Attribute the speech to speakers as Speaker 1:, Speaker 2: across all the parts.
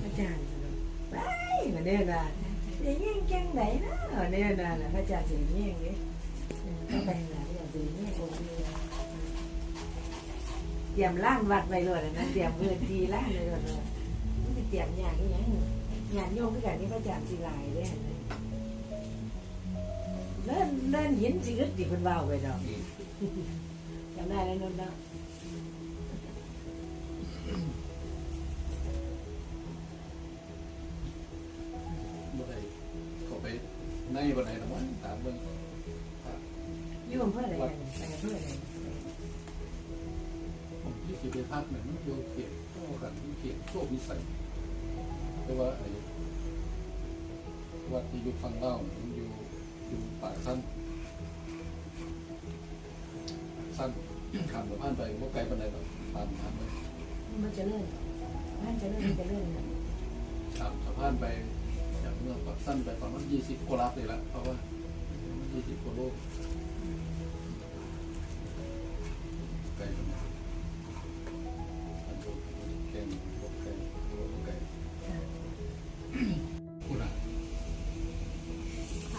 Speaker 1: พระอาจารย์ไปมาเนี่ยนะเดี๋ยวแย่งแกงไหนนะเนี่ยนะน่ะพระอาจารย์เสิแย่งเนี่ยต้องไปหาพระอาจารย์สิแย่งองค์นี้เตรียมล้านวัดไปเลยนะเตรียมเวทีล้านเลยเลยมันจะเตรียมอย่างนี้ยังงานโยมด้วยกันนี่พระอาจารย์สิหลายเลยเล่นเล่นหินสิกึดสิคนเบาไปดอกจำได้แล้วนนท์เนาะ
Speaker 2: ในบ่ได้นะว่าถามเบิ่ง
Speaker 1: อยู่อำเภออะไรกันไปอำเภออะไร
Speaker 2: ผมที่สิไปพักเนี่ยมันอยู่เขตก็กันเขตโชควิสัยแต่ว่าไอ้วัดที่อยู่ฝั่งเล่ามันอยู่อยู่ป่าสั้นสั้นข้ามสะพานไปบ่ไกลปานใดดอกตามทางไป
Speaker 1: มันจะเลื่อนมันจะเลื่อนมันจะเลื่อนนะ
Speaker 2: ข้ามสะพานไป เมืองปากสั้นไปประมาณ20กว่าลักเลยละเพราะว่า20กว่าโลไกลปานใดอันนี้แกงบ่ไกลบ่ไกลคุณน่ะ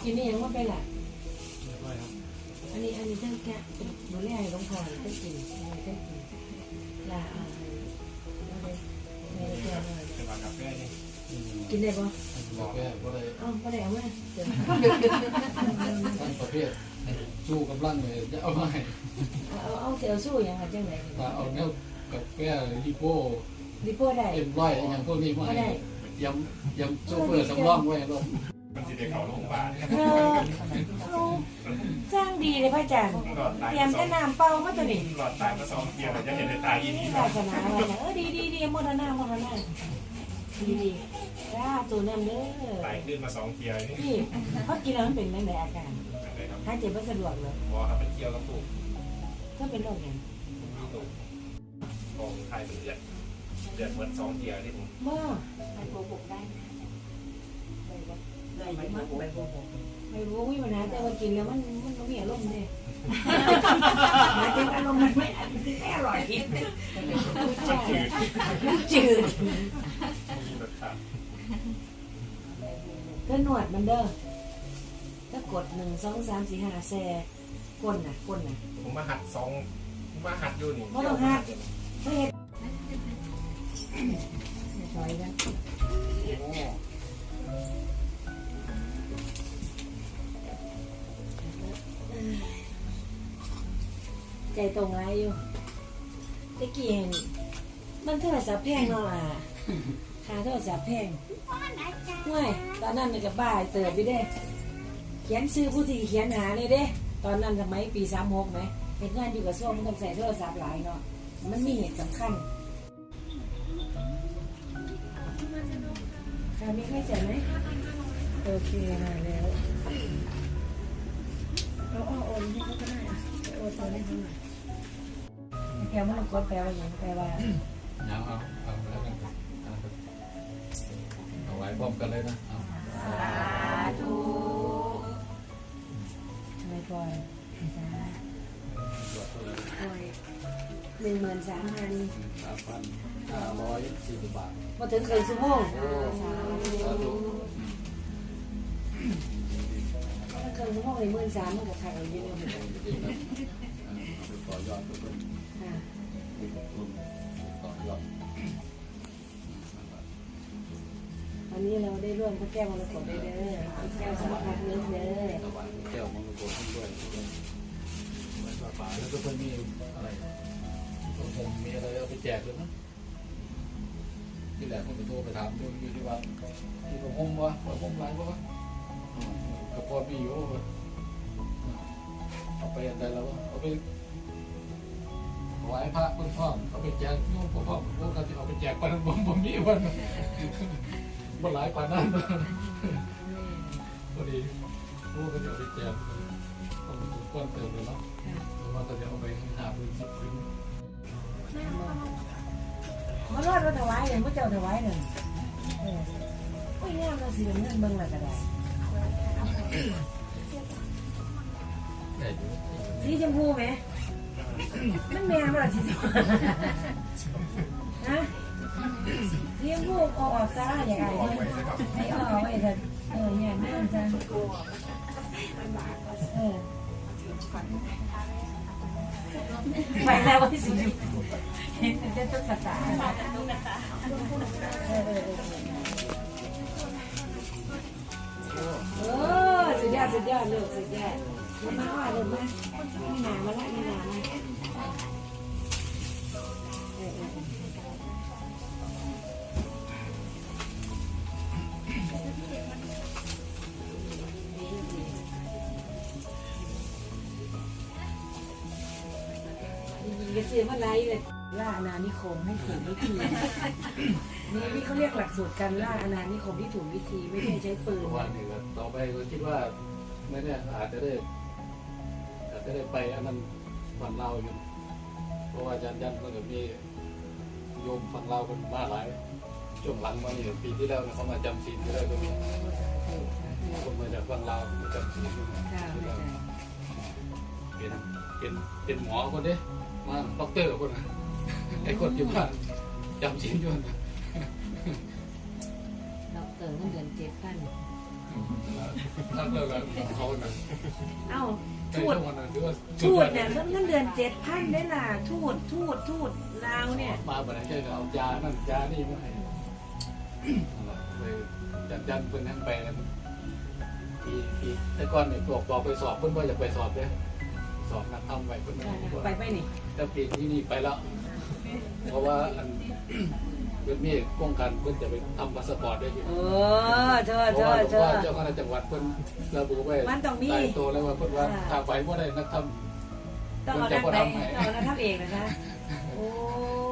Speaker 1: กินนี่ยังว่าไปละ
Speaker 2: เรียบร้อยครับ
Speaker 1: อันนี้อันนี้ท่านแกะดูแลให้หลวงพ่อท่านกินท่านกินลาเอาไปไม่ได้เกี่ยวเลย
Speaker 3: เป็นวันกาแฟนี่
Speaker 1: กินได้ปะ
Speaker 2: บอกแก่บ่ได้
Speaker 1: เอาไม่ได้เอามาเดี๋ยว
Speaker 2: ทั้งประเภทสู้กำลังเลยจะเอามาให้
Speaker 1: เอาเอาเสียวสู้ยังไงจังไหน
Speaker 2: ถ้าเอาแนวกับแก้ลิโป้
Speaker 1: ดิโป้ได้
Speaker 2: เอ็มร้อยอย่างพวกนี้ไมา
Speaker 1: ก็
Speaker 2: ให้
Speaker 1: ได้
Speaker 2: ยำยำโซเฟอร์สำรองไว้รถ
Speaker 3: มันจะได้เขาโรงบาล
Speaker 1: เออสร้างดีเลยพระอาจารย์เตรียม
Speaker 3: มาสอ
Speaker 1: แต่
Speaker 3: ง
Speaker 1: น้ำเป่ามาตัวนี้
Speaker 3: หลอดตายมาสองเทียร์แต่จะเห็นในตายอีกที
Speaker 1: ศาสนาอะไรนะเออดีดีดีมทนาโมทนา ดีดีจ้าตัวนั่นเด้อ
Speaker 3: ตายขึ้นมาสองเทียร์นี่
Speaker 1: นี่เขากินแล้วมันเป็นยังไงอาการ
Speaker 3: อะไรครับ
Speaker 1: หายใจไม่สะดวกเลย
Speaker 3: หมอครับเป็นเกี่ยวกับตูก
Speaker 1: ก็เป็นโรคอย่าง
Speaker 3: ตูกของไทยเป็นเดือดเดือดเหมือนสองเทียร์ที่ผม
Speaker 1: บ้า
Speaker 4: ไปโกหกได้ไหม
Speaker 1: ได้ไหมไม่รู้วิปัญหาแต่ว่ากินแล้วมันมันไม่มีอารมณ์เลยหมายถึงอารมณ์มันไม่ไม่อร่อย
Speaker 3: มันจืด
Speaker 1: มันจืด ก็หนวดมันเด้อถ้ากดหนึ่งสองสามสี่ห้าแซ่ก้นน่ะก้นน่ะ
Speaker 3: ผมมาหัดสองผมมาหัดอยู่นี่
Speaker 1: บ่ต้องหัดไม่เห็นซอยกันใจตรงไรอยู่ตะกี้เห็นมันโทรศัพท์แพงเนาะล่ะ ค่าโทรศัพท์แพงห่วยตอนนั้นนี่ก็บ้าเติบไปเด้ เขียนชื่อผู้ที่เขียนหาเลยเด้ ตอนนั้นสมัยปีสามหกไหมเห็นงานอยู่กับส้มมันต้องใส่โทรศัพท์หลายเนาะ มันมีเหตุสำคัญค่ะมีใครจ่ายไหมโอเคมาแล้วเอาเอาโอนให้เขาก็ได้อะโอนโอนให้เขาหน่อยแกมันกดแปลว่าอย่างแปลว่า
Speaker 2: เอาเอาเอาแล้วกันเอาเอาไว้พร้อมกันเลยนะเอา
Speaker 1: ธุไม่ปล่อยจ้า
Speaker 2: ตรวจเลย
Speaker 1: ปล่อยหนึ่งหมื่นสามพัน
Speaker 2: สามพันห้าร้อยสี่สิบบาท
Speaker 1: มาถึงเคยชั่วโมง
Speaker 2: สาธุ
Speaker 1: ถ้าเคยชั่วโมงเลยหมื่นสามมันก็ขายเอาเยอะเลย
Speaker 2: ดีนะเอาไปต่อยอดไปเป็น
Speaker 1: ค่ะ
Speaker 2: ต่อยอด
Speaker 1: วันนี้เราได้ร่วมพระแก้วมรกตได้เด้อพระแก้วสารพัดนึกเด้อ
Speaker 2: ถวายแก้วมังกรขึ้นด้วยป่าแล้วก็เพิ่มมีอะไรคงมีอะไรเอาไปแจกเลยนะที่แหลผมไปโทรไปถามดูอยู่ที่ว่าที่ผมห้องวะว่าห้องไรวะก็พอมีอยู่เอาไปอะไรแล้วเอาไปถวายพระเพื่อนพ่อเอาไปแจกโยมพ่อพ่อพวกเราจะเอาไปแจกปันผมผมมีวัน มันหลายปานั้นพอดีพวกก็จะเอาไปแจกต้องถูกก้อนเติมเลยเนาะเพราะว่าก็จะเอาไปหาพื้นสิบพื้น
Speaker 1: มารอดมาถวายเลยพระเจ้าถวายเออโอ้ยงามเราเสียเงินเบิ่งละก็ได้สีชมพูไหมมันแม่นบ่ล่ะสีชมพูฮะ สีชมพูเอาออกซะอย่างไรให้เอาออกไว้เถอะเออเนี่ยแม่นซะเออไปแล้ววันที่สี่เห็นแต่ตุ๊กตาเออเออเออเออสุดยอดสุดยอดลูกสุดยอดมาว่าลงมาไม่หนามาละไม่หนามา เออเออจะซื้อมาไล่เลยล่าอาณานิคมให้ถูกวิธีนี่นี่เขาเรียกหลักสูตรการล่าอาณานิคมที่ถูกวิธีไม่ได้ใช้ปืน
Speaker 2: เพราะว่านี่ก็ต่อไปก็คิดว่าไม่แน่อาจจะได้อาจจะได้ไปอันนั้นฝั่งเราวอยู่ เพราะว่าอาจารย์ยันก็จะมีโยมฝั่งเราวเป็นมาหลายช่วงหลังมานี่ปีที่แล้วเนี่ยเขามาจำศีลที่ได้ก็มีคนมาจากฝั่งเราวมาจำศีลอยู่
Speaker 1: ค่ะไม่ใช่
Speaker 2: เป็นเป็นเป็นหมอคนเด้ มาด็อกเตอร์คนน่ะไอ้คนอยู่บ้านจำศีลอยู่นะ
Speaker 1: ดอกเตอร์เงินเดือนเจ็ดพัน
Speaker 2: ถ้าเลิกกันเขาน่ะ
Speaker 1: เอ้า
Speaker 2: ไอ้
Speaker 1: ทูด
Speaker 2: เจ้าวันนั้นถือว่า
Speaker 1: ทูดเนี่ยเงินเดือนเจ็ดพันได้ล่ะทูดทูดทูดลาวเนี่ย
Speaker 2: มาบ่ได้ใช่ก็เอายานั่นยานี่มาให้เลยจัดยันเพิ่นทั้งไปกันปีปีแต่ก่อนเนี่ยบอกบอกไปสอบเพิ่นว่าจะไปสอบเด้อ สอบนักทำไปเพิ่น
Speaker 1: ไปไปนี่
Speaker 2: แต่ปีที่นี่ไปแล้วเพราะว่าอันเพิ่นมีป้องกันเพิ่นจะไปทำพาสปอร์ตได้อยู่
Speaker 1: เออเธอ
Speaker 2: เพ
Speaker 1: เธ
Speaker 2: ราะ
Speaker 1: อ
Speaker 2: ว่า
Speaker 1: เธอ
Speaker 2: เจ้าคณะจังหวัดเพิ่นระบุไว้
Speaker 1: มันต้องมี
Speaker 2: ตายตัวแล้วว่าเพิ่นว่า
Speaker 1: อ่า
Speaker 2: ถ้าไปบ่ได้นักท
Speaker 1: ต้องเอานักไหนต้องเอานักทัพเอกนะคะโอ้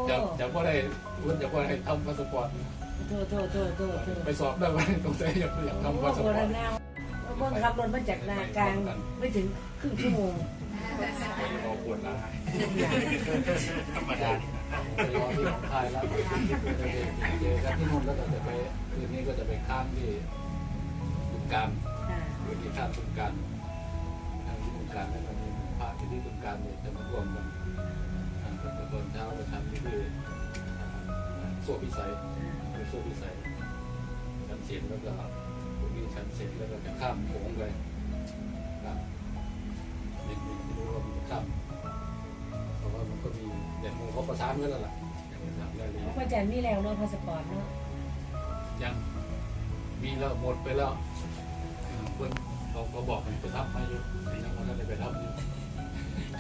Speaker 1: ำ
Speaker 2: จะจะบ่ได้เพิ่นจะบ่ได้ทำพาสปอร์ต
Speaker 1: โทษโทษโทษโทษโทษ
Speaker 2: ไปสอบได้ว่าต้องใช้อยากอยากทำพาส
Speaker 1: โอ้
Speaker 2: ป
Speaker 1: โห
Speaker 2: อร์ต
Speaker 1: แนว เบิ่งขับรถมาจากนากลางไม่ถึงครึ่งชั่วโมง
Speaker 3: พอปวดร้ายธรรมดา
Speaker 2: ไปรอที่ของไทยแล้วเจอกันที่นู่นแล้วก็จะไปคืนนี้ก็จะไปข้ามที่บึงการ
Speaker 1: อ่า
Speaker 2: คืนที่ข้ามบึงการทางที่บึงการแล้วก็มีพระที่ที่บึงการเนี่ยจะมาร่วมกันทางตอนเช้าไปทำที่ที่โซ่พิสัยโซ่พิสัยชั้นเสียงแล้วก็พวก นี้ชั้นเสียงแล้วก็จะข้ามโขงไปครับนิดนิดที่รู้ว่ามันจะข้ามเพราะว่ามันก็มีแต่มึงเขาประสานไว้แล้วล่ะยังไม่ทำได้เลย
Speaker 1: พระอาจารย์มีแล้วเนาะพาสปอร์ตเนาะ
Speaker 2: ยังมีแล้วหมดไปแล้วอ่าเพื่อนเขาเขาบอกให้ไปทำให้อยู่แต่ยังไม่ได้ไปทำอยู่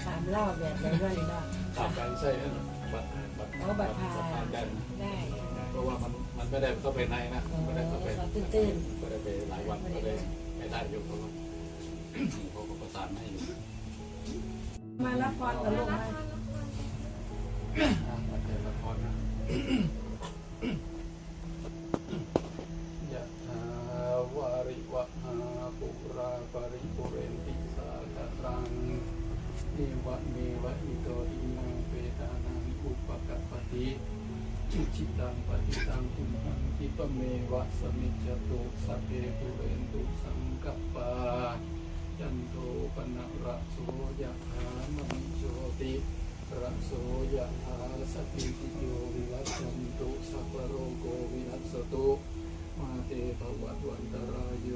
Speaker 1: ถามเล่าแบบไหนบ้างบ้าง
Speaker 2: ตามการใช้นั่นน่ะบัตรบัตร
Speaker 1: อ๋อบัตรผ่าน
Speaker 2: ผ่านกัน
Speaker 1: ได้
Speaker 2: เพราะว่ามันมัน ไม่ได้เข้าไปในนะไม่ได้เข้าไป
Speaker 1: เขาตื่น
Speaker 2: ไม่ได้ไปหลายวันก็เลยไม่ได้อยู่เพราะว่าเขาก็ประสานให้อยู่
Speaker 1: มารับพรกับลูกมา
Speaker 2: อะมาเจอละครนะยะถาวาริวะหาปุราปริปุเรนติสาคารังเอวะเมวะอิโตอินังเปตานังอุปกัปปติ จิจิตังปฏิตังตุมหังคิปเมวะสมิจจตุสัพเพปุเรนตุสังกปาจันโทปนะระโสยะหามณิโชติระโสยะหาสติติโยวิวัชชันตุสัพพโรโกวินัสตุมาเตภวัตวันตรายโย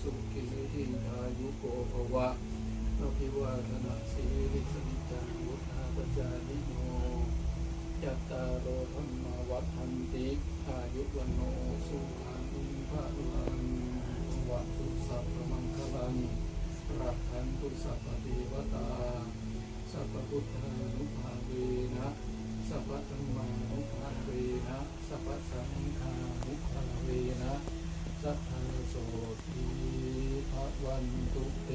Speaker 2: สุขิทิทายุโกภวะอภิวาทนาสีริ อายุวันโนสุขังพระลังภุสัพพมังคลังรักขันตุสัพพเทวตา สัพพุทธนุภาเวนะสัพพธรรมานุภาเวนะสัพพสังฆานุภาเวนะสัพพโสทีภะวันตุเต